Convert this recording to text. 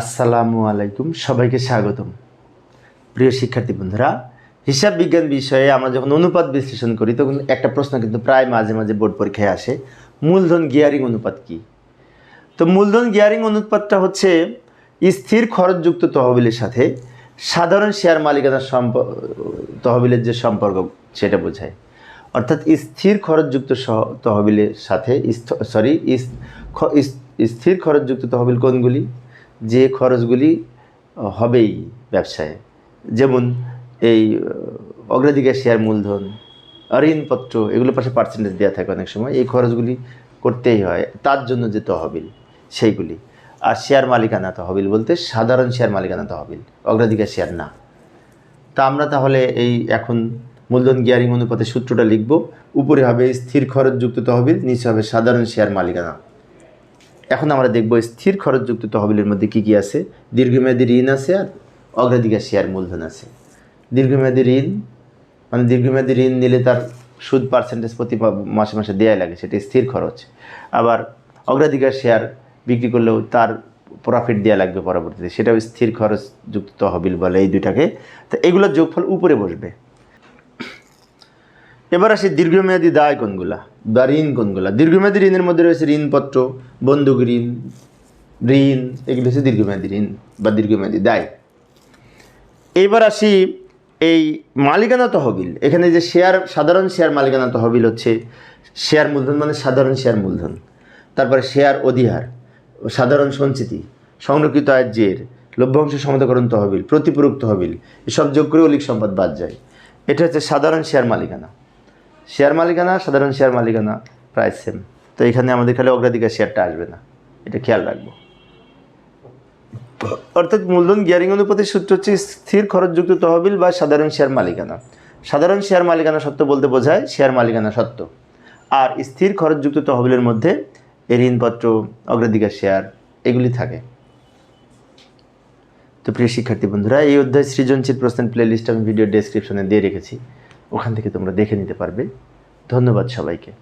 আসসালামু আলাইকুম, সবাইকে স্বাগতম। প্রিয় শিক্ষার্থী বন্ধুরা, হিসাব বিজ্ঞান বিষয়ে আমরা যখন অনুপাত বিশ্লেষণ করি, তখন একটা প্রশ্ন কিন্তু প্রায় মাঝে মাঝে বোর্ড পরীক্ষায় আসে, মূলধন গিয়ারিং অনুপাত কি? তো মূলধন গিয়ারিং অনুপাতটা হচ্ছে স্থির খরচযুক্ত তহবিলের সাথে সাধারণ শেয়ার মালিকানার সম্প, তহবিলের যে সম্পর্ক, সেটা বোঝায়। অর্থাৎ স্থির খরচযুক্ত তহবিলের সাথে সরি স্থির খরচযুক্ত তহবিল কোনগুলি? যে খরচগুলি হবেই ব্যবসায়। যেমন এই অগ্রাধিকার শেয়ার মূলধন, ঋণপত্র, এগুলোর পাশে পার্সেন্টেজ দেওয়া থাকে অনেক সময়। এই খরচগুলি করতেই হয়। তার জন্য যে তহবিল, সেইগুলি। আর শেয়ার মালিকানা তহবিল বলতে সাধারণ শেয়ার মালিকানা তহবিল, অগ্রাধিকার শেয়ার না। তা আমরা তাহলে এই এখন মূলধন গিয়ারিং অনুপাতে সূত্রটা লিখব। উপরে হবে স্থির খরচযুক্ত তহবিল, নিচে হবে সাধারণ শেয়ার মালিকানা। এখন আমরা দেখব স্থির খরচযুক্ত তহবিলের মধ্যে কী কী আছে। দীর্ঘমেয়াদী ঋণ আছে আর অগ্রাধিকার শেয়ার মূলধন আছে। দীর্ঘমেয়াদী ঋণ মানে দীর্ঘমেয়াদী ঋণ নিলে তার সুদ পার্সেন্টেজ প্রতি মাসে মাসে দেওয়াই লাগে, সেটা স্থির খরচ। আবার অগ্রাধিকার শেয়ার বিক্রি করলেও তার প্রফিট দেওয়া লাগবে পরবর্তীতে, সেটাও স্থির খরচযুক্ত তহবিল বলে এই দুইটাকে। তো এগুলোর যোগফল উপরে বসবে। এবার আসি দীর্ঘমেয়াদী দায় কোনগুলা? বা ঋণ কোনগুলা? দীর্ঘমেয়াদী ঋণের মধ্যে রয়েছে ঋণপত্র, বন্দুক ঋণ ঋণ, এগুলো হচ্ছে দীর্ঘমেয়াদী ঋণ বা দীর্ঘমেয়াদী দায়। এবার আসি এই মালিকানা তহবিল। এখানে যে শেয়ার, সাধারণ শেয়ার মালিকানা তহবিল হচ্ছে, শেয়ার মূলধন মানে সাধারণ শেয়ার মূলধন। তারপরে শেয়ার অধিহার, সাধারণ সঞ্চিতি, সংরক্ষিত আয়ের জের, লভ্যাংশ সমতাকরণ তহবিল, প্রতিপূরক তহবিল, এসব যোগ করে অলিক সম্পদ বাদ যায়। এটা হচ্ছে সাধারণ শেয়ার মালিকানা। শেয়ার মালিকানা, সাধারণ শেয়ার মালিকানা প্রায় সেম তো এখানে আমাদের খালি অগ্রাধিকার শেয়ারটা আসবে না। এটা খেয়াল রাখব। অর্থাৎ মূলধন গিয়ারিং অনুপাতের সূত্র হচ্ছে স্থির খরচযুক্ত তহবিল বা সাধারণ শেয়ার মালিকানা। সাধারণ শেয়ার মালিকানা সত্ত্ব বলতে বোঝায় শেয়ার মালিকানা সত্ত্ব আর স্থির খরচযুক্ত তহবিলের মধ্যে ঋণপত্র, অগ্রাধিকার শেয়ার এগুলি থাকে। তো প্রিয় শিক্ষার্থী বন্ধুরা, এই অধ্যায় সৃজনশীল প্রশ্নের প্লেলিস্ট আমি ভিডিও ডেসক্রিপশনে দিয়ে রেখেছি। ওখান থেকে তোমরা দেখে নিতে পারবে। ধন্যবাদ সবাইকে।